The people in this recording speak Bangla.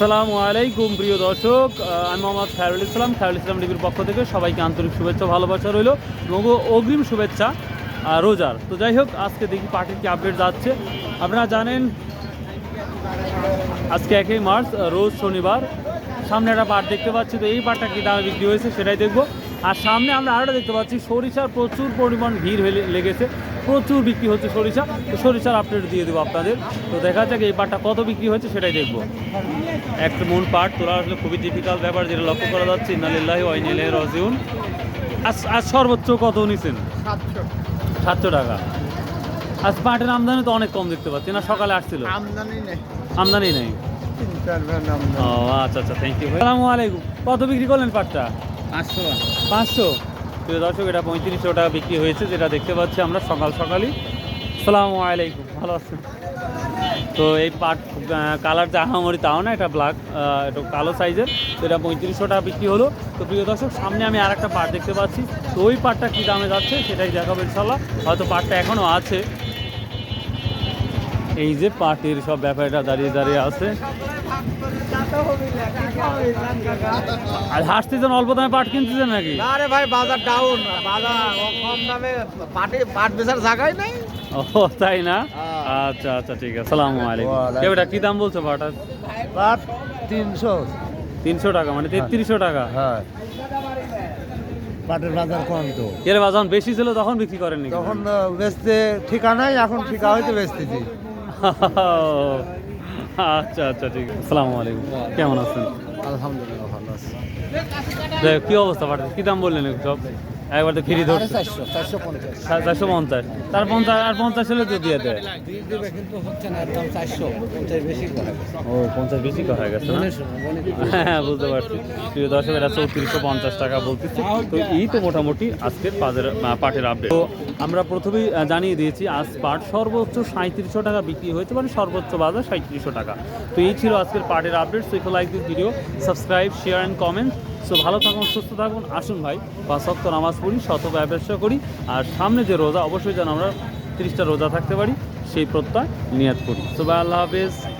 আসসালামু আলাইকুম, প্রিয় দর্শক। আমি মোহাম্মদ খায়রুল ইসলাম খায়রুল ইসলাম টিভির পক্ষ থেকে সবাইকে আন্তরিক শুভেচ্ছা ভালোবাসা রইল এবং অগ্রিম শুভেচ্ছা রোজার। তো যাই হোক, আজকে দেখি পার্টির কি আপডেট যাচ্ছে। আপনারা জানেন, আজকে একই মার্চ রোজ শনিবার। সামনে একটা পার্ট দেখতে পাচ্ছি, তো এই পার্টটা কি দামে বিক্রি হয়েছে সেটাই দেখব। আর সামনে আমরা আরেকটা দেখতে পাচ্ছি সরিষার প্রচুর পরিমাণ ভিড় হয়ে লেগেছে। প্রচুর বিক্রি হচ্ছে সরিষা। তো সরিষার আপডেট দিয়ে দেবো আপনাদের। তো দেখা যাক এই পাটটা কত বিক্রি হচ্ছে সেটাই দেখব। একটা মন পাট তোলা আসলে খুবই ডিফিকাল্ট ব্যাপার যেটা লক্ষ্য করা যাচ্ছে। ইনালিল্লাহি ওয়াইনিল্লাহি রাজিউন। আজ আজ সর্বোচ্চ কত নিছেন? সাতশো। টাকা। আজ পাটের আমদানি তো অনেক কম দেখতে পাচ্ছি। না সকালে আসছিল? আমদানি নেই। আমদানি নেই? ও আচ্ছা আচ্ছা থ্যাংক ইউ আসসালামু আলাইকুম। কত বিক্রি করলেন পাটটা? পাঁচশো। পাঁচশো। প্রিয় দর্শক, এটা পঁয়ত্রিশশো টাকা বিক্রি হয়েছে, যেটা দেখতে পাচ্ছি আমরা সকাল সকালই। সালামু আলাইকুম, ভালো আছেন? তো এই পাট কালার যে আহামরি, তাও না, এটা ব্ল্যাক একটু কালো সাইজের তো এটা পঁয়ত্রিশশো টাকা বিক্রি হলো। তো প্রিয় দর্শক, সামনে আমি আর একটা পাট দেখতে পাচ্ছি। তো ওই পাটটা কী দামে যাচ্ছে, সেটাই দেখাবো ইনশাল্লাহ হয়তো পাটটা এখনও আছে। এই যে পাটের সব ব্যাপারটা দাঁড়িয়ে দাঁড়িয়ে আছে। আর হাসতেছেন অল্প দামে পাট কিনতেছেন নাকি? না রে ভাই বাজার ডাউন বাজার ও কম দামে পাটে পাট বেচার জায়গায় নেই। ও তাই না? হ্যাঁ। আচ্ছা আচ্ছা ঠিক আছে। আলাইকুম। কি দাম বলছো পাটার পাট তিনশো। তিনশো টাকা মানে তেত্রিশশো টাকা? হ্যাঁ। পাটের বাজার কম তো। এর বাজার বেশি ছিল তখন বিক্রি করেননি তখন বেচতে ঠিকানাই এখন ঠিকা হইতে বেচতেছি। আচ্ছা আচ্ছা ঠিক আছে। আসসালামু আলাইকুম। কেমন আছেন? আলহামদুলিল্লাহ ভালো আছি। কি অবস্থা পাঠাচ্ছেন কি দাম বললেন সব একবার তো ফ্রি ধরছে। চারশো পঞ্চাশ। তার পঞ্চাশ আর পঞ্চাশ হলে তো দিয়ে দেয়। দেবে কিন্তু হচ্ছে না একদম চারশো পঞ্চাশ বেশি করে। ও পঞ্চাশ বেশি হয়ে গেছে না? হ্যাঁ বুঝতে পারছি। প্রিয় দর্শক এটা চৌত্রিশশো পঞ্চাশ টাকা বলতেছি। তো এই তো মোটামুটি আজকের পাটের পাটের আপডেট তো আমরা প্রথমেই জানিয়ে দিয়েছি আজ পাট সর্বোচ্চ সাঁত্রিশশো টাকা বিক্রি হয়েছে মানে সর্বোচ্চ বাজার সাঁত্রিশশো টাকা। তো এই ছিল আজকের পাটের update so if like this video subscribe share and comment so ভালো থাকুন, সুস্থ থাকুন। আসুন ভাই, বা সত্য নামাজ পড়ি, শত ব্যবসা করি। আর সামনে যে রোজা, অবশ্যই যেন আমরা তিরিশটা রোজা থাকতে পারি, সেই প্রত্যয় নিয়াত করি। সো ভাই, আল্লাহ হাফেজ।